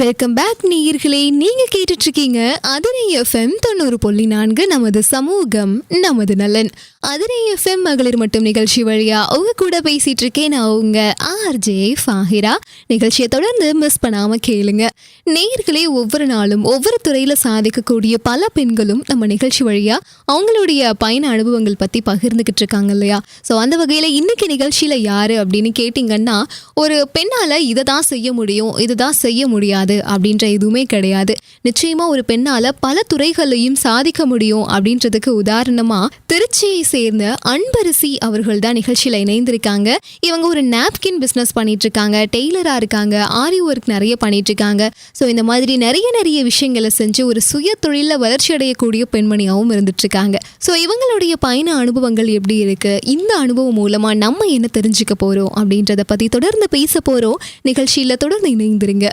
Welcome back நேயர்களே நீங்க கேட்டுட்டு இருக்கீங்க அதிரை எஃப்எம் தொண்ணூறு புள்ளி நான்கு நமது சமூகம் நமது நலன். அதிரை எஃப்எம் மகளிர் மட்டும் நிகழ்ச்சி வழியா உங்க கூட பேசிட்டு இருக்கேன் நான் உங்க ஆர்ஜே ஃபாஹிரா. நிகழ்ச்சியை தொடர்ந்து மிஸ் பண்ணாம கேளுங்க. நேயர்களே ஒவ்வொரு நாளும் ஒவ்வொரு துறையில சாதிக்கக்கூடிய பல பெண்களும் நம்ம நிகழ்ச்சி வழியா அவங்களுடைய பயண அனுபவங்கள் பத்தி பகிர்ந்துகிட்டு இருக்காங்க இல்லையா? ஸோ அந்த வகையில இன்னைக்கு நிகழ்ச்சியில யாரு அப்படின்னு கேட்டிங்கன்னா ஒரு பெண்ணால இதை தான் செய்ய முடியும் இதை தான் செய்ய முடியாது. அப்படின்ற எதுவுமே கிடையாது. நிச்சயமா ஒரு பெண்ணால பல துறைகளையும் சாதிக்க முடியும் அப்படின்றதுக்கு உதாரணமா திருச்சியை சேர்ந்த அன்பரசி அவர்கள் தான் நிகழ்ச்சியில இணைந்திருக்காங்க. இவங்க ஒரு நாப்கின் பிஸ்னஸ் பண்ணிட்டு இருக்காங்க டெய்லரா இருக்காங்க. ஆரி ஒர்க் நிறைய பண்ணிட்டு இருக்காங்க ஸோ இந்த மாதிரி நிறைய நிறைய விஷயங்களை செஞ்சு ஒரு சுய தொழில வளர்ச்சி அடையக்கூடிய பெண்மணியாகவும் இருந்துட்டு இருக்காங்க ஸோ இவங்களுடைய பயண அனுபவங்கள் எப்படி இருக்கு? இந்த அனுபவம் மூலமா நம்ம என்ன தெரிஞ்சுக்க போறோம் அப்படின்றத பத்தி தொடர்ந்து பேச போறோம். நிகழ்ச்சியில தொடர்ந்து இணைந்திருங்க.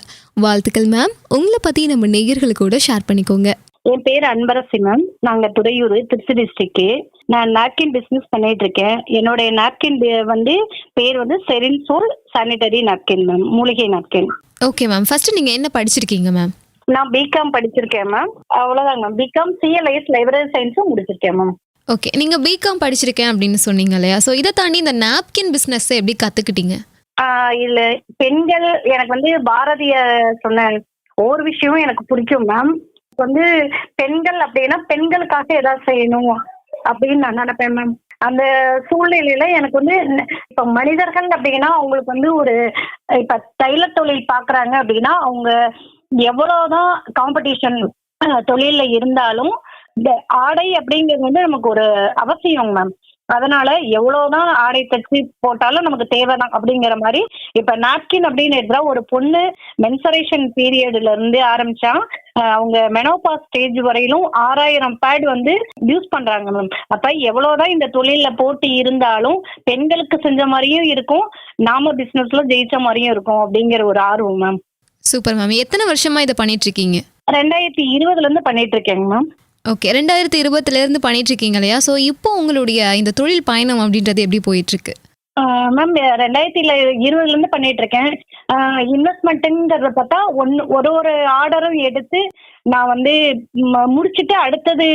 வாழ்த்துக்கள் மேம் உங்களை பத்தி நம்ம நேயர்கள் கூட ஷேர் பண்ணிக்கோங்க. என் பேர் அன்பரசி மேம் நாங்க துறையூர் திருச்சி டிஸ்ட்ரிக்ட் நான் நாப்கின் பிசினஸ் பண்ணிட்டு இருக்கேன். என்னுடைய நாப்கின் வந்து பேர் வந்து செரின் சோல் சானிட்டரி நாப்கின் மேம் மூலிகை நாப்கின் ஓகே மேம் ஃபர்ஸ்ட் நீங்க என்ன படிச்சிருக்கீங்க மேம் நான் பிகாம் படிச்சிருக்கேன் மேம் அவ்வளோதாங்க மேம் பிகாம் சிஎல்ஐஎஸ் லைப்ரரி சயின்ஸும் முடிச்சிருக்கேன் மேம் ஓகே நீங்க பிகாம் படிச்சிருக்கேன் அப்படின்னு சொன்னீங்க இல்லையா? ஸோ இதை தாண்டி இந்த நாப்கின் பிஸ்னஸ் எப்படி கத்துக்கிட்டீங்க? ஆஹ் பெண்கள் எனக்கு வந்து பாரதிய சொன்ன ஒரு விஷயமும் எனக்கு பிடிக்கும் மேம் வந்து பெண்கள் அப்படின்னா பெண்களுக்காக ஏதாவது செய்யணும் அப்படின்னு நான் நினைப்பேன் மேம் அந்த சூழ்நிலையில எனக்கு வந்து இப்ப மனிதர்கள் அப்படின்னா அவங்களுக்கு வந்து ஒரு இப்ப தைல தொழில் பாக்குறாங்க அப்படின்னா அவங்க எவ்வளவுதான் காம்படிஷன் தொழில்ல இருந்தாலும் இந்த ஆடை அப்படிங்கிறது வந்து நமக்கு ஒரு அவசியம் மேம் அதனால எவ்வளவுதான் ஆடை தச்சு போட்டாலும் நமக்கு தேவைதான் அப்படிங்கிற மாதிரி இப்ப நாப்கின் அப்படின்னு எடுத்தா ஒரு பொண்ணு மென்சரேஷன் பீரியட்ல இருந்து ஆரம்பிச்சா அவங்க மெனோபா ஸ்டேஜ் வரையிலும் ஆறாயிரம் பேட் வந்து யூஸ் பண்றாங்க மேம் அப்ப எவ்வளவுதான் இந்த தொழில்ல போட்டி இருந்தாலும் பெண்களுக்கு செஞ்ச மாதிரியும் இருக்கும் நாம பிசினஸ்ல ஜெயிச்ச மாதிரியும் இருக்கும் அப்படிங்கிற ஒரு ஆர்வம் மேம் சூப்பர் மேம் எத்தனை வருஷமா இதை பண்ணிட்டு இருக்கீங்க? ரெண்டாயிரத்தி இருபதுல இருந்து பண்ணிட்டு இருக்கேங்க மேம் ஓகே ரெண்டாயிரத்தி இருபத்துல இருந்து பண்ணிட்டு இருக்கீங்க இல்லையா? ஸோ இப்போ உங்களுடைய இந்த தொழில் பயணம் அப்படின்றது எப்படி போயிட்டு இருக்கு மேம் ரெண்டாயிரத்தி இருபதுல இருந்து பண்ணிட்டு இருக்கேன் இன்வெஸ்ட்மெண்ட்டுங்கிறத பார்த்தா ஒன்னு ஒரு ஒரு ஆர்டரும் எடுத்து நான் வந்து ம- முடிச்சிட்டு அடுத்தது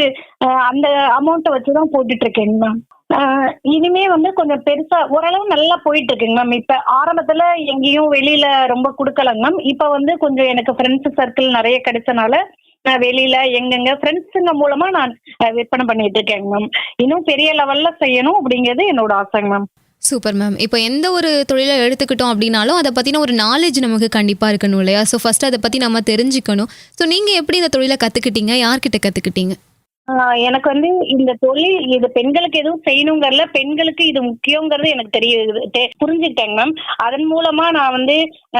அந்த அமௌண்ட்டை வச்சு தான் போட்டுட்டு இருக்கேங்க மேம் இனிமே வந்து கொஞ்சம் பெருசா ஓரளவு நல்லா போயிட்டு இருக்குங்க மேம் இப்ப ஆரம்பத்துல எங்கேயும் வெளியில ரொம்ப கொடுக்கலங்க மேம் இப்ப வந்து கொஞ்சம் எனக்கு ஃப்ரெண்ட்ஸ் சர்க்கிள் நிறைய கிடைச்சனால நான் வெளியில எங்கெங்க ஃப்ரெண்ட்ஸுங்க மூலமா நான் விற்பனை பண்ணிட்டு இருக்கேங்க மேம் இன்னும் பெரிய லெவல்ல செய்யணும் அப்படிங்கிறது என்னோட ஆசைங்க மேம் சூப்பர் மேம் இப்போ எந்த ஒரு தொழிலை எடுத்துக்கிட்டோம் அப்படின்னாலும் அதை பற்றின ஒரு நாலேஜ் நமக்கு கண்டிப்பாக இருக்கணும் இல்லையா? ஸோ ஃபஸ்ட்டு அதை பற்றி நம்ம தெரிஞ்சுக்கணும். ஸோ நீங்கள் எப்படி இந்த தொழிலை கற்றுக்கிட்டீங்க யார்கிட்ட கற்றுக்கிட்டீங்க எனக்கு வந்து இந்த தொழில் இது பெண்களுக்கு எதுவும் செய்யணுங்கிறதுல பெண்களுக்கு இது முக்கியங்கிறது எனக்கு தெரியுது தெ- புரிஞ்சுக்கிட்டேங்க மேம் அதன் மூலமா நான் வந்து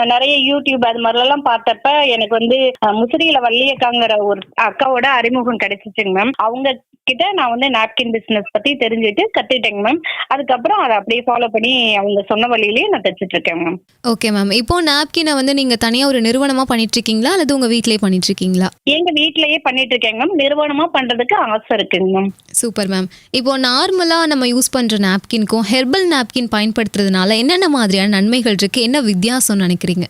நிறைய யூடியூப் அது மாதிரிலாம் பார்த்தப்ப எனக்கு வந்து முசிறியில வள்ளியக்காங்கிற ஒரு அக்காவோட அறிமுகம் கிடைச்சிச்சுங்க மேம் அவங்க கிட்ட நான் வந்து நாப்கின் பிசினஸ் பத்தி தெரிஞ்சுட்டு கத்துக்கிட்டேங்க மேம் அதுக்கப்புறம் அதை அப்படியே ஃபாலோ பண்ணி அவங்க சொன்ன வழியிலேயே நான் தச்சுட்டு இருக்கேன் மேம் ஓகே மேம் இப்போ நாப்கினை வந்து நீங்கள் தனியாக ஒரு நிறுவனமாக பண்ணிட்டு இருக்கீங்களா அல்லது உங்கள் வீட்டிலேயே பண்ணிட்டு இருக்கீங்களா எங்க வீட்லயே பண்ணிட்டு இருக்கேங்க மேம் நிறுவனமா பண்றதுக்கு ஆசை இருக்குங்க மேம் சூப்பர் மேம் இப்போ நார்மலாக நம்ம யூஸ் பண்ணுற நாப்கின்க்கும் ஹெர்பல் நாப்கின் பயன்படுத்துறதுனால என்னென்ன மாதிரியான நன்மைகள் இருக்குது என்ன வித்தியாசம்னு நினைக்கிறீங்க?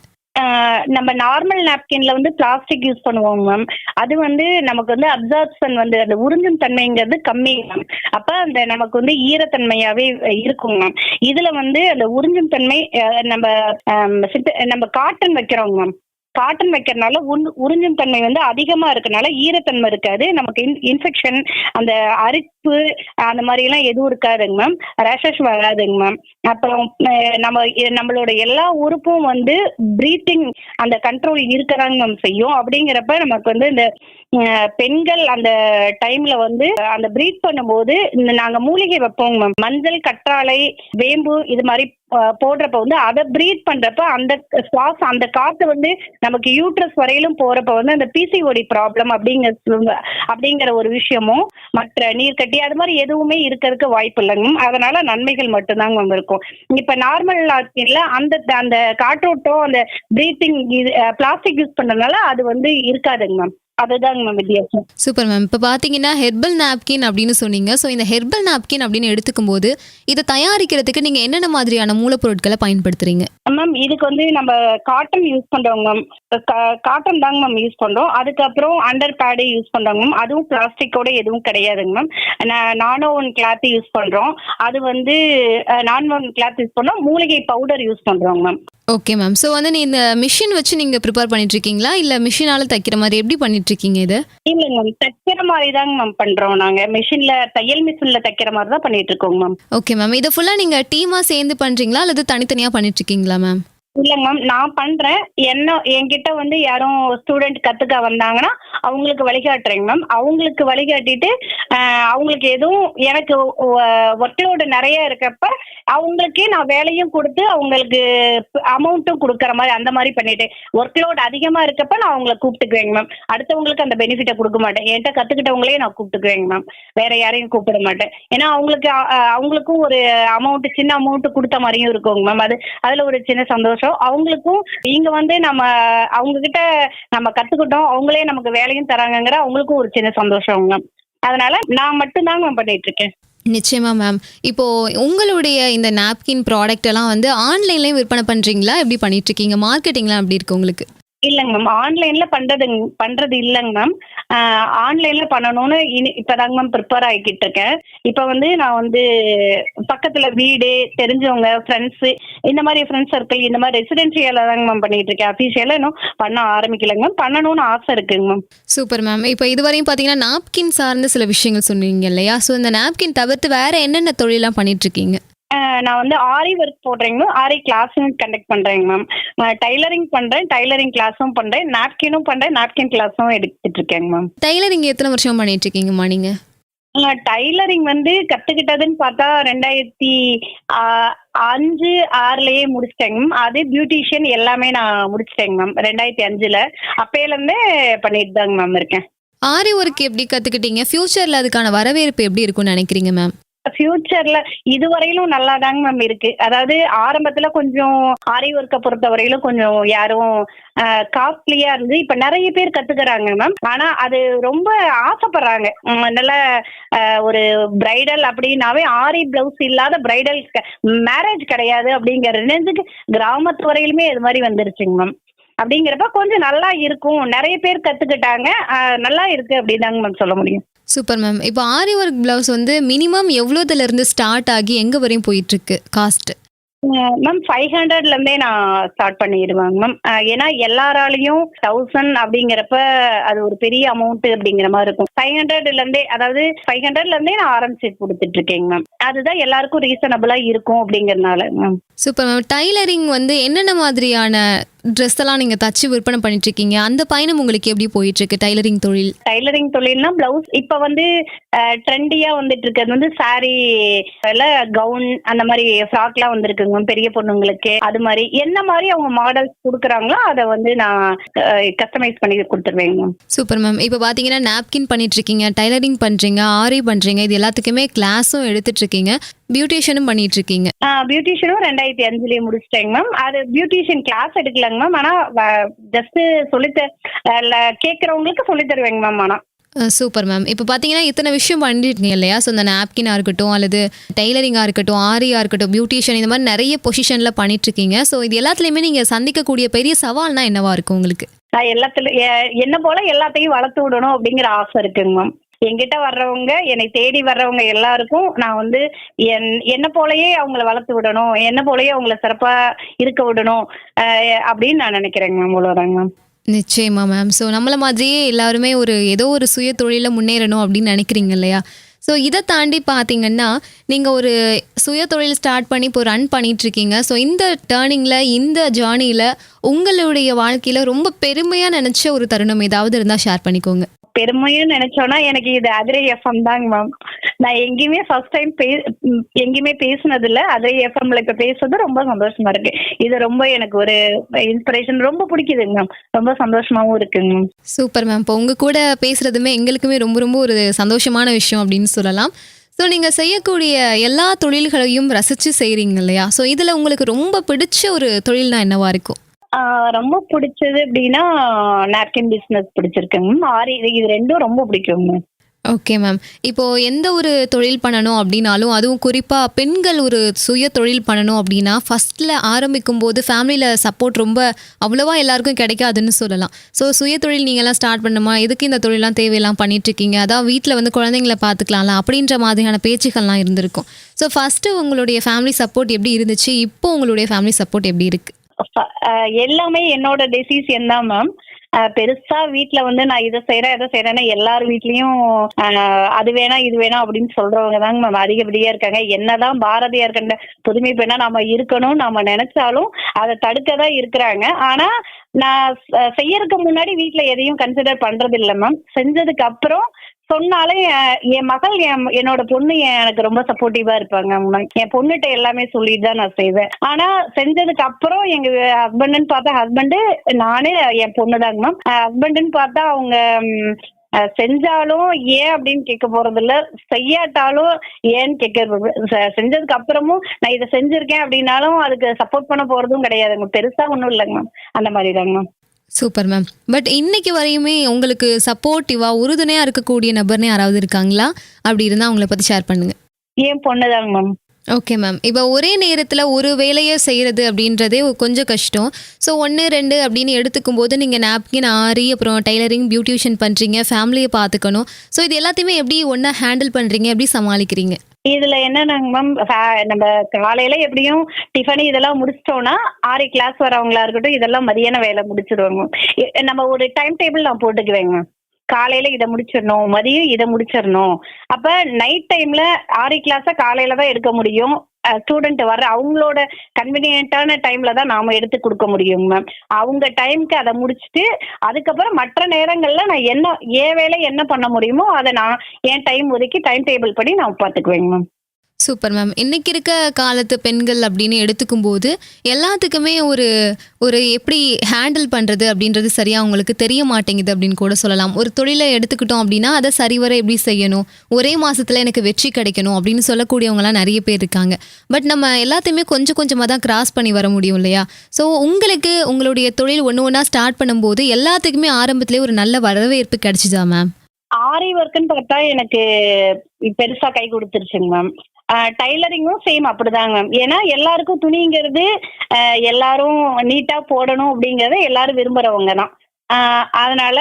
நம்ம நார்மல் நாப்கின்ல வந்து பிளாஸ்டிக் யூஸ் பண்ணுவோம் மேம் அது வந்து நமக்கு வந்து அப்சார்ப்ஷன் வந்து அந்த உறிஞ்சும் தன்மைங்கிறது கம்மி மேம் அப்ப அந்த நமக்கு வந்து ஈரத்தன்மையாவே இருக்கும் மேம் இதுல வந்து அந்த உறிஞ்சும் தன்மை நம்ம நம்ம காட்டன் வைக்கிறோம் மேம் காட்டன் வைக்கிறதுனால உன்- உறிஞ்சும் தன்மை வந்து அதிகமா இருக்கனால ஈரத்தன்மை இருக்காது. நமக்கு இன்ஃபெக்ஷன் அந்த அரிப்பு அந்த மாதிரி எல்லாம் எதுவும் இருக்காதுங்க மேம் ரேஷஸ் வராதுங்க மேம் அப்புறம் நம்ம நம்மளோட எல்லா உறுப்பும் வந்து ப்ரீத்திங் அந்த கண்ட்ரோல் இருக்கதாங்க மேம் செய்யும். அப்படிங்கிறப்ப நமக்கு வந்து இந்த பெண்கள் அந்த டைம்ல வந்து அந்த ப்ரீத் பண்ணும்போது இந்த நாங்க மூலிகை வைப்போங்க மேம் மஞ்சள் கற்றாழை வேம்பு இது மாதிரி போடுறப்ப வந்து அதை ப்ரீத் பண்றப்ப அந்த சுவாசம் அந்த காத்து வந்து நமக்கு யூட்ரஸ் வரையிலும் போறப்ப வந்து அந்த பிசிஓடி ப்ராப்ளம் அப்படிங்கிற அப்படிங்கிற ஒரு விஷயமும் மற்ற நீர் கட்டி அது மாதிரி எதுவுமே இருக்கிறதுக்கு வாய்ப்பு இல்லைங்க மேம் அதனால நன்மைகள் மட்டும்தாங்க மேம் இருக்கும். இப்ப நார்மல் ஆக்சிஜன்ல அந்த அந்த காற்றோட்டம் அந்த பிரீத்திங் இது பிளாஸ்டிக் யூஸ் பண்றதுனால அது வந்து இருக்காதுங்க மேம் அதுதாங்க மேம் வித்தியாசம். சூப்பர் மேம் இப்போ பார்த்தீங்கன்னா ஹெர்பல் நாப்கின் அப்படின்னு சொன்னீங்க. ஸோ இந்த ஹெர்பல் நாப்கின் அப்படின்னு எடுத்துக்கும் போது இதை தயாரிக்கிறதுக்கு நீங்கள் என்னென்ன மாதிரியான மூலப்பொருட்களை பயன்படுத்துறீங்க? மேம் இதுக்கு வந்து நம்ம காட்டன் யூஸ் பண்றோங்க மேம் காட்டன் தாங்க மேம் யூஸ் பண்றோம். அதுக்கப்புறம் அண்டர் பேடு யூஸ் பண்றோங்க மேம் அதுவும் பிளாஸ்டிக்கோட எதுவும் கிடையாதுங்க ma'am non woven cloth use பண்றோம். அது வந்து நான் ஒன் கிளாத் யூஸ் பண்றோம். மூலிகை பவுடர் யூஸ் பண்றோங்க மேம் ஓகே மேம் ஸோ வந்து நீ இந்த மிஷின் வச்சு நீங்கள் ப்ரிப்பேர் பண்ணிட்டு இருக்கீங்களா இல்லை மிஷினால் தைக்கிற மாதிரி எப்படி பண்ணிட்டு இருக்கீங்க இதை? இல்லைங்க மேம் தைக்கிற மாதிரி தாங்க மேம் பண்றோம் நாங்க. மிஷின்ல தையல் மிஷின்ல தைக்கிற மாதிரி தான் பண்ணிட்டு இருக்கோங்க மேம் ஓகே மேம் இதை ஃபுல்லாக நீங்கள் டீமாக சேர்ந்து பண்ணுறீங்களா அல்லது தனித்தனியாக பண்ணிட்டு இருக்கீங்களா மேம் இல்லைங்க மேம் நான் பண்றேன். என்ன என்கிட்ட வந்து யாரும் ஸ்டூடெண்ட் கத்துக்க வந்தாங்கன்னா அவங்களுக்கு வழிகாட்டுறேங்க மேம் அவங்களுக்கு வழிகாட்டிட்டு அவங்களுக்கு எதுவும் எனக்கு ஒர்க்லோடு நிறைய இருக்கப்ப அவங்களுக்கே நான் வேலையும் கொடுத்து அவங்களுக்கு அமௌண்ட்டும் கொடுக்குற மாதிரி அந்த மாதிரி பண்ணிட்டேன் ஒர்க்லோடு அதிகமா இருக்கப்ப நான் அவங்கள கூப்பிட்டுக்குவேங்க மேம் அடுத்தவங்களுக்கு அந்த பெனிஃபிட்டை கொடுக்க மாட்டேன். என்கிட்ட கத்துக்கிட்டவங்களே நான் கூப்பிட்டுக்குவேங்க மேம் வேற யாரையும் கூப்பிட மாட்டேன். ஏன்னா அவங்களுக்கு அவங்களுக்கும் ஒரு அமௌண்ட் சின்ன அமௌண்ட் கொடுத்த மாதிரியும் இருக்குங்க மேம் அது அதுல ஒரு சின்ன சந்தோஷம் அவங்களுக்கும் இங்க வந்து நம்ம அவங்க கிட்ட நம்ம கத்துக்கிட்டோம். அவங்களே நமக்கு வேலையும் தராங்கங்கிற அவங்களுக்கும் ஒரு சின்ன சந்தோஷம் மேம். அதனால நான் மட்டும்தாங்க மேம் பண்ணிட்டு இருக்கேன் நிச்சயமா மேம். இப்போ உங்களுடைய இந்த நாப்கின் ப்ராடக்ட் எல்லாம் வந்து ஆன்லைன்லயும் விற்பனை பண்றீங்களா? எப்படி பண்ணிட்டு இருக்கீங்க மார்க்கெட்டிங்லாம் எப்படி இருக்கு உங்களுக்கு? இல்லைங்க மேம் ஆன்லைன்ல பண்றது பண்றது இல்லைங்க மேம் ஆன்லைன்ல பண்ணணும்னு இனி இப்பதாங்க மேம் ப்ரிப்பேர் ஆகிக்கிட்டு இருக்கேன். இப்போ வந்து நான் வந்து பக்கத்துல வீடு தெரிஞ்சவங்க ஃப்ரெண்ட்ஸ் இந்த மாதிரி ஃப்ரெண்ட்ஸ் சர்க்கிள் இந்த மாதிரி ரெசிடென்சியல தாங்க மேம் பண்ணிட்டு இருக்கேன். அஃபீஷியலா இன்னும் பண்ண ஆரம்பிக்கலைங்க மேம் பண்ணணும்னு ஆசை இருக்குங்க மேம் சூப்பர் மேம் இப்போ இதுவரையும் பார்த்தீங்கன்னா நாப்கின் சார்ந்த சில விஷயங்கள் சொன்னீங்க இல்லையா? ஸோ இந்த நாப்கின் தவிர்த்து வேற என்னென்ன தொழிலாம் பண்ணிட்டு இருக்கீங்க? நான் வந்து ஆரி ஒர்க் போடுறேங்க மேம் ஆரி கிளாஸும் கண்டக்ட் பண்றேங்க மேம் டைலரிங் பண்றேன் டைலரிங் கிளாஸும் பண்றேன் நாப்கினும் பண்றேன் நாப்கின் கிளாஸும் எடுத்துட்டு இருக்கேங்க மேம் டைலரிங் எத்தனை வருஷம் பண்ணிட்டு இருக்கீங்கம்மா நீங்க டைலரிங் வந்து கத்துக்கிட்டதுன்னு பார்த்தா ரெண்டாயிரத்தி அஞ்சு ஆறுலயே முடிச்சிட்டேங்க மேம் அது பியூட்டிஷியன் எல்லாமே நான் முடிச்சிட்டேங்க மேம் ரெண்டாயிரத்தி அஞ்சுல. அப்பையில இருந்தே பண்ணிட்டு தாங்க மேம் இருக்கேன். ஆரி ஒர்க் எப்படி கத்துக்கிட்டீங்க? ஃபியூச்சர்ல அதுக்கான வரவேற்பு எப்படி இருக்கும்னு நினைக்கிறீங்க மேம் ஃபியூச்சர்ல இதுவரையிலும் நல்லா தாங்க மேம் இருக்கு. அதாவது ஆரம்பத்துல கொஞ்சம் ஆரி ஒர்க்கை பொறுத்த வரையிலும் கொஞ்சம் யாரும் காஸ்ட்லியா இருந்து இப்ப நிறைய பேர் கத்துக்கிறாங்க மேம் ஆனா அது ரொம்ப ஆசைப்படுறாங்க. நல்ல ஒரு பிரைடல் அப்படின்னாவே ஆரி பிளவுஸ் இல்லாத பிரைடல் மேரேஜ் கிடையாது அப்படிங்கிற ரேஞ்சுக்கு கிராமத்து வரையிலுமே இது மாதிரி வந்துருச்சுங்க மேம் அப்படிங்கிறப்ப கொஞ்சம் நல்லா இருக்கும். நிறைய பேர் கத்துக்கிட்டாங்க. நல்லா இருக்கு அப்படிதாங்க மேம் சொல்ல முடியும். சூப்பர் மேம் இப்போ ஆரி ஒர்க் பிளவுஸ் வந்து மினிமம் எவ்வளோதுல இருந்து ஸ்டார்ட் ஆகி எங்க வரையும் போயிட்டு இருக்கு காஸ்ட் மேம் ஃபைவ் ஹண்ட்ரட்ல இருந்தே நான் ஸ்டார்ட் பண்ணிடுவேங்க மேம் ஏன்னா எல்லாராலையும் தௌசண்ட் அப்படிங்கிறப்ப அது ஒரு பெரிய அமௌண்ட் அப்படிங்கிற மாதிரி இருக்கும். ஃபைவ் ஹண்ட்ரட்ல இருந்தே அதாவது ஃபைவ் ஹண்ட்ரட்ல இருந்தே நான் ஆரம்பிச்சு கொடுத்துட்டு இருக்கேங்க மேம் அதுதான் எல்லாருக்கும் ரீசனபிளா இருக்கும் அப்படிங்கறதுனால மேம் சூப்பர் மேம் டைலரிங் வந்து என்னென்ன மாதிரியான ட்ரெஸ் எல்லாம் நீங்க தச்சு விற்பனை பண்ணிட்டு இருக்கீங்க அந்த பயணம் உங்களுக்கு எப்படி போயிட்டு இருக்கு டைலரிங் தொழில். டைலரிங் தொழில்னா பிளவுஸ். இப்ப வந்து ட்ரெண்டியா வந்துட்டு இருக்கிறது வந்து சாரி கவுன் அந்த மாதிரி ஃப்ராக்லாம் வந்திருக்குங்க. மேம் பெரிய பொண்ணுங்களுக்கு. அது மாதிரி. என்ன மாதிரி அவங்க மாடல்ஸ் கொடுக்குறாங்களோ அதை வந்து நான் கஸ்டமைஸ் பண்ணி கொடுத்துருவேங்க. Super ma'am. இப்போ பார்த்தீங்கன்னா நாப்கின் பண்ணிட்டு இருக்கீங்க டைலரிங் பண்றீங்க ஆரி பண்றீங்க. இது எல்லாத்துக்குமே கிளாஸும் எடுத்துட்டு இருக்கீங்க பியூட்டிஷியனும் பண்ணிட்டு இருக்கீங்க பியூட்டிஷியனும் ரெண்டாயிரத்தி அஞ்சுலயே முடிச்சிட்டேங்க மேம். அது பியூட்டிஷியன் கிளாஸ் எடுக்கலங்க மேம் ஆனா ஜஸ்ட் சொல்லித்த கேட்கறவங்களுக்கு சொல்லி தருவேங்க மேம் ஆனா. சூப்பர் மேம் இப்போ பார்த்தீங்கன்னா இத்தனை விஷயம் பண்ணிருக்கீங்க இல்லையா? ஸோ இந்த நாப்கினாக இருக்கட்டும் அல்லது டைலரிங்காக இருக்கட்டும் ஆரியாக இருக்கட்டும் பியூட்டிஷியன் இந்த மாதிரி நிறைய பொசிஷனில் பண்ணிட்டு இருக்கீங்க ஸோ இது எல்லாத்துலேயுமே நீங்கள் சந்திக்கக்கூடிய பெரிய சவால்னா என்னவா இருக்கும் உங்களுக்கு? நான் எல்லாத்துல என்ன போல எல்லாத்தையும் வளர்த்து விடணும் அப்படிங்கிற ஆசை இருக்குங்க மேம் என்கிட்ட வர்றவங்க என்னை தேடி வர்றவங்க எல்லாருக்கும் நான் வந்து என் என்ன போலயே அவங்கள வளர்த்து விடணும் என்ன போலயே அவங்கள சிறப்பா இருக்க விடணும் அப்படின்னு நான் நினைக்கிறேங்க மேம். அவ்வளோதாங்க மேம். நிச்சயமா மேம். ஸோ நம்மள மாதிரியே எல்லாருமே ஒரு ஏதோ ஒரு சுய தொழிலில் முன்னேறணும் அப்படின்னு நினைக்கிறீங்க இல்லையா? ஸோ இதை தாண்டி பார்த்தீங்கன்னா நீங்கள் ஒரு சுய தொழில் ஸ்டார்ட் பண்ணி இப்போ ரன் பண்ணிகிட்ருக்கீங்க ஸோ இந்த டேர்னிங்கில் இந்த ஜேர்னியில் உங்களுடைய வாழ்க்கையில் ரொம்ப பெருமையாக நினச்ச ஒரு தருணம் ஏதாவது இருந்தால் ஷேர் பண்ணிக்கோங்க. பெருமையும் நினைச்சோன்னா எனக்கு இது அதிரை எஃப்எம் தாங்க மேம் நான் எங்கேயுமே ஃபர்ஸ்ட் டைம் பே எங்கேயுமே பேசினது இல்ல அதிரை எஃப்எம்ல இப்ப பேசுறது ரொம்ப சந்தோஷமா இருக்கு. இது ரொம்ப எனக்கு ஒரு இன்ஸ்பிரேஷன் ரொம்ப பிடிக்குதுங்க மேம் ரொம்ப சந்தோஷமாவும் இருக்குங்க மேம் சூப்பர் மேம் இப்போ உங்கள் கூட பேசுறதுமே எங்களுக்குமே ரொம்ப ரொம்ப ஒரு சந்தோஷமான விஷயம் அப்படின்னு சொல்லலாம். ஸோ நீங்கள் செய்யக்கூடிய எல்லா தொழில்களையும் ரசித்து செய்கிறீங்க இல்லையா? ஸோ இதில் உங்களுக்கு ரொம்ப பிடிச்ச ஒரு தொழில்னா என்னவா இருக்கும்? ரொம்ப பிடிச்சது அப்படின்னா நாப்கின் பிசினஸ் பிடிச்சிருக்குங்க மேம் ஆரி இது ரெண்டும் ரொம்ப பிடிக்கும். மேம் ஓகே மேம் இப்போ எந்த ஒரு தொழில் பண்ணணும் அப்படின்னாலும் அதுவும் குறிப்பாக பெண்கள் ஒரு சுய தொழில் பண்ணணும் அப்படின்னா ஃபஸ்ட்டில் ஆரம்பிக்கும் போது ஃபேமிலியில் சப்போர்ட் ரொம்ப அவ்வளோவா எல்லாருக்கும் கிடைக்காதுன்னு சொல்லலாம். ஸோ சுய தொழில் நீங்கள்லாம் ஸ்டார்ட் பண்ணுமா? எதுக்கு இந்த தொழிலாம் தேவையெல்லாம் பண்ணிட்டு இருக்கீங்க அதான் வீட்டில் வந்து குழந்தைங்கள பார்த்துக்கலாம்ல அப்படின்ற மாதிரியான பேச்சுக்கள்லாம் இருந்திருக்கும். ஸோ ஃபஸ்ட்டு உங்களுடைய ஃபேமிலி சப்போர்ட் எப்படி இருந்துச்சு? இப்போ உங்களுடைய ஃபேமிலி சப்போர்ட் எப்படி இருக்குது எல்லாமே என்னோட டெசிஷன் தான் மேம் பெருசா வீட்ல வந்து நான் இதை செய்யறேன் இதை செய்யறேன்னா எல்லார் வீட்லயும் அது வேணா இது வேணா அப்படின்னு சொல்றவங்க தாங்க மேம் அதிகப்படியா இருக்காங்க. என்னதான் பாரதியார் கண்ட புதுமை பெண்ணா நாம இருக்கணும் நாம நினைச்சாலும் அதை தடுக்க தான் இருக்கிறாங்க. ஆனா நான் செய்யறதுக்கு முன்னாடி வீட்டுல எதையும் கன்சிடர் பண்றது இல்லை மேம் செஞ்சதுக்கு அப்புறம் சொன்னாலே என் என் மகள் என் என்னோட பொண்ணு எனக்கு ரொம்ப சப்போர்ட்டிவா இருப்பாங்க? மேம். என் பொண்ணுகிட்ட எல்லாமே சொல்லிட்டு தான் நான் செய்வேன். ஆனா செஞ்சதுக்கு அப்புறம் எங்க ஹஸ்பண்ட்னு பார்த்தா ஹஸ்பண்டு நானே என் பொண்ணு தாங்க மேம் ஹஸ்பண்டுன்னு பார்த்தா அவங்க செஞ்சாலும் ஏன் அப்படின்னு கேட்க போறது இல்ல செய்யாட்டாலும் ஏன்னு கேட்க செஞ்சதுக்கு அப்புறமும் நான் இதை செஞ்சிருக்கேன் அப்படின்னாலும் அதுக்கு சப்போர்ட் பண்ண போறதும் கிடையாதுங்க. பெருசா ஒன்றும் இல்லைங்க மேம் அந்த மாதிரி தாங்க மேம் சூப்பர் மேம் பட் இன்னைக்கு வரையுமே உங்களுக்கு சப்போர்ட்டிவாக உறுதுணையாக இருக்கக்கூடிய நபர்னு யாராவது இருக்காங்களா? அப்படி இருந்தால் அவங்கள பற்றி ஷேர் பண்ணுங்க. என் பொண்ணுதாங்க மேம் ஓகே மேம் இப்போ ஒரே நேரத்தில் ஒரு வேலையை செய்கிறது அப்படின்றதே கொஞ்சம் கஷ்டம். ஸோ ஒன்று ரெண்டு அப்படின்னு எடுத்துக்கும் போது நீங்கள் நாப்கின் ஆரி அப்புறம் டைலரிங் பியூட்டிஷியன் பண்ணுறீங்க ஃபேமிலியை பார்த்துக்கணும் ஸோ இது எல்லாத்தையுமே எப்படி ஒன்றா ஹேண்டில் பண்ணுறீங்க எப்படி சமாளிக்கிறீங்க? இதுல என்ன மேம் நம்ம காலையில எப்படியும் டிஃபனு இதெல்லாம் முடிச்சிட்டோம்னா ஆறு கிளாஸ் வரவங்களா இருக்கட்டும் இதெல்லாம் மதியான வேலை முடிச்சிடுவாங்க. நம்ம ஒரு டைம் டேபிள் நான் போட்டுக்குவேங்க. மேம் காலையில இதை முடிச்சிடணும் மதியம் இதை முடிச்சிடணும். அப்ப நைட் டைம்ல ஆறு கிளாஸ காலையில தான் எடுக்க முடியும். ஸ்டூடெண்ட் வர்ற அவங்களோட கன்வீனியன்ட்டான டைம்ல தான் நாம எடுத்து கொடுக்க முடியும் மேம் அவங்க டைம்க்கு அதை முடிச்சுட்டு அதுக்கப்புறம் மற்ற நேரங்கள்ல நான் என்ன ஏன் வேலை என்ன பண்ண முடியுமோ அதை நான் என் டைம் ஒதுக்கி டைம் டேபிள் படி நான் பார்த்துக்குவேங்க மேம் சூப்பர் மேம் இன்னைக்கு இருக்க காலத்து பெண்கள் அப்படின்னு எடுத்துக்கும் போது எல்லாத்துக்குமே ஒரு ஒரு எப்படி ஹேண்டில் பண்ணுறது அப்படின்றது சரியாக அவங்களுக்கு தெரிய மாட்டேங்குது அப்படின்னு கூட சொல்லலாம். ஒரு தொழிலை எடுத்துக்கிட்டோம் அப்படின்னா அதை சரிவர எப்படி செய்யணும்? ஒரே மாதத்தில் எனக்கு வெற்றி கிடைக்கணும் அப்படின்னு சொல்லக்கூடியவங்களாம் நிறைய பேர் இருக்காங்க. பட் நம்ம எல்லாத்தையுமே கொஞ்சம் கொஞ்சமாக தான் கிராஸ் பண்ணி வர முடியும் இல்லையா? ஸோ உங்களுக்கு உங்களுடைய தொழில் ஒன்று ஒன்றா ஸ்டார்ட் பண்ணும்போது எல்லாத்துக்குமே ஆரம்பத்திலே ஒரு நல்ல வரவேற்பு கிடைச்சிதா மேம் ஆரி ஒர்க்குன்னு பார்த்தா எனக்கு பெருசா கை கொடுத்துருச்சுங்க மேம் டைலரிங்கும் சேம் அப்படிதாங்க மேம் ஏன்னா எல்லாருக்கும் துணிங்கிறது எல்லாரும் நீட்டா போடணும் அப்படிங்கறத எல்லாரும் விரும்புறவங்க தான். அதனால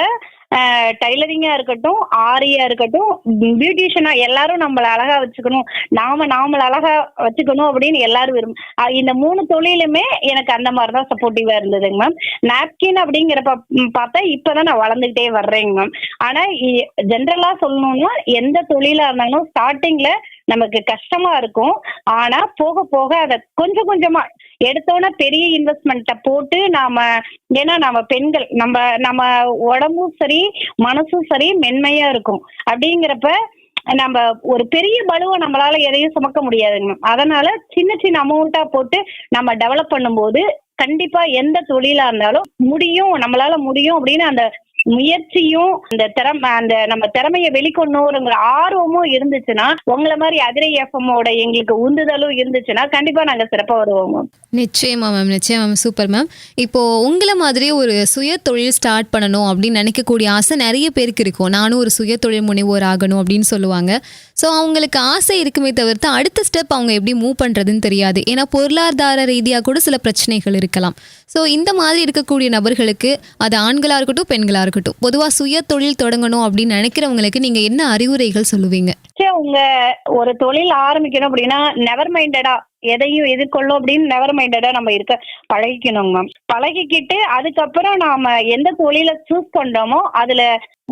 டைலரிங்கா இருக்கட்டும் ஆரியா இருக்கட்டும் பியூட்டிஷியனா எல்லாரும் நம்மள அழகா வச்சுக்கணும். நாம நாமள அழகா வச்சுக்கணும் அப்படின்னு எல்லாரும் விரும்ப இந்த மூணு தொழிலுமே எனக்கு அந்த மாதிரி தான் சப்போர்ட்டிவா இருந்ததுங்க மேம் நாப்கின் அப்படிங்கிறப்ப பார்த்தா இப்பதான் நான் வளர்ந்துகிட்டே வர்றேங்க மேம் ஆனா ஜென்ரலா சொல்லணும்னா எந்த தொழிலா இருந்தாலும் ஸ்டார்டிங்ல நமக்கு கஷ்டமா இருக்கும். ஆனா போக போக அதை கொஞ்சம் கொஞ்சமா எடுத்தோன்னா பெரிய இன்வெஸ்ட்மெண்ட்டை போட்டு நாம ஏன்னா நம்ம பெண்கள் நம்ம நம்ம உடம்பும் சரி மனசும் சரி மென்மையா இருக்கும். அப்படிங்கிறப்ப நம்ம ஒரு பெரிய பலுவை நம்மளால எதையும் சுமக்க முடியாதுங்க. அதனால சின்ன சின்ன அமௌண்ட்டா போட்டு நம்ம டெவலப் பண்ணும்போது கண்டிப்பா எந்த தொழிலா இருந்தாலும் முடியும் நம்மளால முடியும் அப்படின்னு அந்த முயற்சியும் அந்த திறமை அந்த நம்ம திறமைய வெளிக்கொண்டுங்கிற ஆர்வமும் இருந்துச்சுன்னா உங்களை மாதிரி அதிரை எஃப்எம்மோட எங்களுக்கு உந்துதலும் இருந்துச்சுன்னா கண்டிப்பா நாங்க சிறப்பா வருவோம் மேம். நிச்சயமா மேம் நிச்சயமா மேம் சூப்பர் மேம் இப்போ உங்களை மாதிரி ஒரு சுய தொழில் ஸ்டார்ட் பண்ணணும் அப்படின்னு நினைக்கக்கூடிய ஆசை நிறைய பேருக்கு இருக்கும். நானும் ஒரு சுய தொழில் முனைவோர் ஆகணும் அப்படின்னு சொல்லுவாங்க. ஸோ அவங்களுக்கு ஆசை இருக்குமே தவிர்த்து அடுத்த ஸ்டெப் அவங்க எப்படி மூவ் பண்ணுறதுன்னு தெரியாது. ஏன்னா பொருளாதார ரீதியாக கூட சில பிரச்சனைகள் இருக்கலாம். ஸோ இந்த மாதிரி இருக்கக்கூடிய நபர்களுக்கு அது ஆண்களாக இருக்கட்டும் பெண்களாக இருக்கட்டும் பொதுவா சுய தொழில் தொடங்கணும் அப்படின்னு நினைக்கிறவங்களுக்கு நீங்க என்ன அறிவுரைகள் சொல்லுவீங்க? சரி, உங்க ஒரு தொழில் ஆரம்பிக்கணும் அப்படின்னா நெவர் மைண்டடா எதையும் எதிர்கொள்ளும் அப்படின்னு நெவர் மைண்டடா நம்ம இருக்க பழகிக்கணும் மேம் பழகிக்கிட்டு அதுக்கப்புறம் நாம எந்த தொழில சூஸ் பண்றோமோ அதுல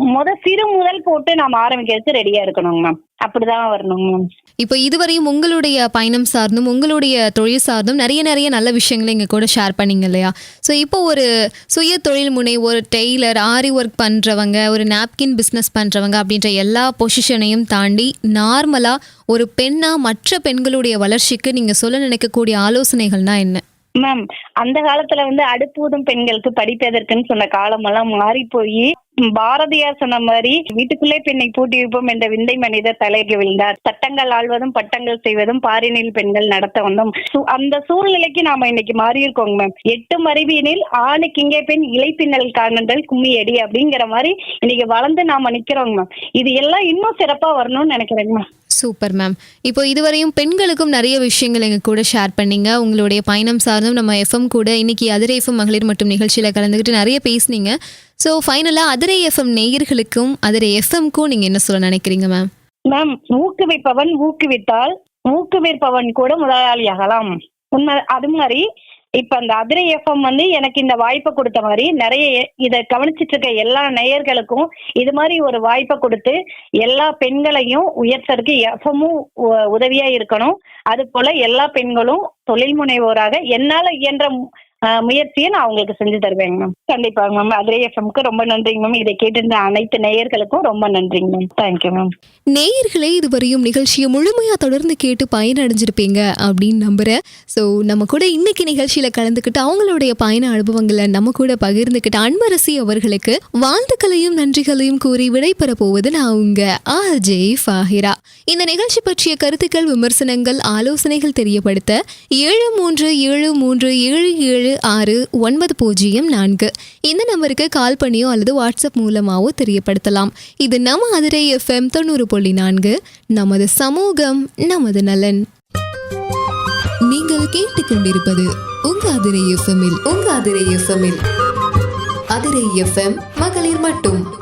முத சிறு முதல் போட்டு நாம ஆரம்பிக்கிறதுக்கு ரெடியா இருக்கணும் மேம் அப்படிதான் வரணும் மேம் இப்போ இதுவரையும் உங்களுடைய பயணம் சார்ந்தும் உங்களுடைய தொழில் சார்ந்தும் நிறைய நிறைய நல்ல விஷயங்களை எங்கள் கூட ஷேர் பண்ணீங்க இல்லையா? ஸோ இப்போ ஒரு சுய தொழில் முனை ஒரு டெய்லர் ஆரி ஒர்க் பண்ணுறவங்க ஒரு நாப்கின் பிஸ்னஸ் பண்ணுறவங்க அப்படின்ற எல்லா பொசிஷனையும் தாண்டி நார்மலாக ஒரு பெண்ணாக மற்ற பெண்களுடைய வளர்ச்சிக்கு நீங்கள் சொல்ல நினைக்கக்கூடிய ஆலோசனைகள்னா என்ன? மேம் அந்த காலத்துல வந்து அடுப்பூதும் பெண்களுக்கு படிப்பதற்குன்னு சொன்ன காலமெல்லாம் மாறி போய் பாரதியார் சொன்ன மாதிரி வீட்டுக்குள்ளே பெண்ணை பூட்டி என்ற விந்தை மனிதர் தலைக்கு விழுந்தார். சட்டங்கள் ஆழ்வதும் பட்டங்கள் செய்வதும் பாரினில் பெண்கள் நடத்த வந்தோம். சு- அந்த சூழ்நிலைக்கு நாம இன்னைக்கு மாறியிருக்கோங்க மேம் எட்டு மறைவியனில் ஆணுக்கு இங்கே பெண் இலைப்பின்னல் காணுதல் கும்மி அடி அப்படிங்கிற மாதிரி இன்னைக்கு வளர்ந்து நாம நிக்கிறோங்க மேம் இது எல்லாம் இன்னும் சிறப்பா வரணும்னு நினைக்கிறேங்க மேம் சூப்பர் மேம் இப்போ இதுவரையும் பெண்களுக்கும் நிறைய விஷயங்கள் எங்க கூட ஷேர் பண்ணீங்க. உங்களுடைய பயணம் சார்ந்தும் நம்ம எஃப்எம் கூட இன்னைக்கு அதிரை எஃப்எம் மகளிர் மற்றும் நிகழ்ச்சியில் கலந்துக்கிட்டு நிறைய பேசுனீங்க. ஸோ ஃபைனலாக அதிரை எஃப்எம் நேயர்களுக்கும் அதிரை எஃப்எம்க்கும் நீங்கள் என்ன சொல்ல நினைக்கிறீங்க மேம் மேம் ஊக்குவிப்பவன் ஊக்குவித்தால் ஊக்குவிப்பவன் கூட முதலாளியாகலாம். உண்மை அது மாதிரி இப்ப அந்த அதிரை எஃப்எம் வந்து எனக்கு இந்த வாய்ப்பை கொடுத்த மாதிரி நிறைய இதை கவனிச்சிட்டு இருக்க எல்லா நேயர்களுக்கும் இது மாதிரி ஒரு வாய்ப்பை கொடுத்து எல்லா பெண்களையும் உயர்த்தறதுக்கு எஃப்எம்மும் உதவியா இருக்கணும். அது போல எல்லா பெண்களும் தொழில் முனைவோராக என்னால இயன்ற முயற்சியை நான் அவங்களுக்கு செஞ்சு தருவேங்க மேம் கண்டிப்பாங்க மேம் அதிரே எஃப்எம்க்கு ரொம்ப நன்றிங்க மேம் இதை கேட்டிருந்த அனைத்து நேயர்களுக்கும் ரொம்ப நன்றிங்க மேம் தேங்க்யூ மேம் நேயர்களே இதுவரையும் நிகழ்ச்சியை முழுமையாக தொடர்ந்து கேட்டு பயனடைஞ்சிருப்பீங்க அப்படின்னு நம்புகிறேன் ஸோ நம்ம கூட இன்னைக்கு நிகழ்ச்சியில் கலந்துக்கிட்டு அவங்களுடைய பயண அனுபவங்களை நம்ம கூட பகிர்ந்துக்கிட்ட அன்பரசி அவர்களுக்கு வாழ்த்துக்களையும் நன்றிகளையும் கூறி விடைபெற போவது நான் உங்க ஆர்ஜே ஃபாஹிரா. இந்த நிகழ்ச்சி பற்றிய கருத்துக்கள் விமர்சனங்கள் ஆலோசனைகள் தெரியப்படுத்த ஏழு மூன்று ஏழு மூன்று ஏழு ஏழு ஆறு ஒன்பது பூஜ்ஜியம் நான்கு. இந்த நம்பருக்கு கால் பண்ணியோ அல்லது வாட்ஸ்அப் மூலமாவோ தெரியப்படுத்தலாம். இது நம்ம அதிரை எஃப்எம் தொண்ணூறு புள்ளி நான்கு. நமது சமூகம் நமது நலன். நீங்கள் கேட்டுக்கொண்டிருப்பது உங்க அதிரை எஃப்எம்மில் உங்க அதிரை எஃப்எம்மில் அதிரை எஃப்எம் மகளிர் மட்டும்.